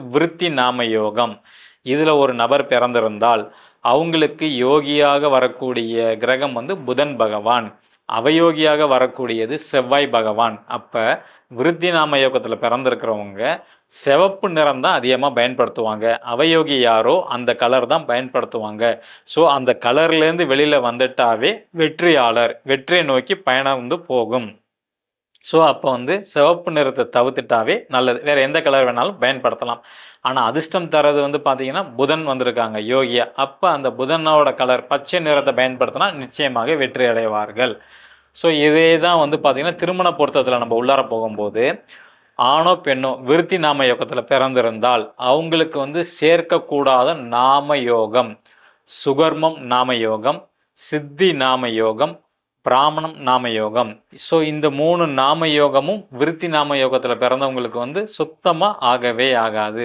விருத்தி நாம யோகம் இதில் ஒரு நபர் பிறந்திருந்தால் அவங்களுக்கு யோகியாக வரக்கூடிய கிரகம் வந்து புதன் பகவான். அவயோகியாக வரக்கூடியது செவ்வாய் பகவான். அப்போ விருத்தி நாம யோகத்தில் பிறந்திருக்கிறவங்க சிவப்பு நிறம் தான் அதிகமாக பயன்படுத்துவாங்க. அவயோகி யாரோ அந்த கலர் தான் பயன்படுத்துவாங்க. ஸோ அந்த கலர்லேருந்து வெளியில் வந்துட்டாவே வெற்றியாளர். வெற்றியை நோக்கி பயணம் வந்து போகும். ஸோ அப்போ வந்து சிவப்பு நிறத்தை தவிர்த்துட்டாவே நல்லது. வேறு எந்த கலர் வேணாலும் பயன்படுத்தலாம். ஆனால் அதிர்ஷ்டம் தரது வந்து பார்த்திங்கன்னா புதன் வந்திருக்காங்க யோகியா. அப்போ அந்த புதனோட கலர் பச்சை நிறத்தை பயன்படுத்தினா நிச்சயமாக வெற்றி அடைவார்கள். ஸோ இதே தான் வந்து பார்த்திங்கன்னா திருமண பொருத்தத்தில் நம்ம உள்ளார போகும்போது ஆணோ பெண்ணோ விருத்தி நாம யோகத்தில் பிறந்திருந்தால் அவங்களுக்கு வந்து சேர்க்கக்கூடாத நாம யோகம் சுகர்மம் நாம யோகம் சித்தி நாம யோகம் பிராமணம் நாம யோகம் ஸோ இந்த மூணு நாம யோகமும் விருத்தி நாம யோகத்தில் பிறந்தவங்களுக்கு வந்து சுத்தமாக ஆகவே ஆகாது.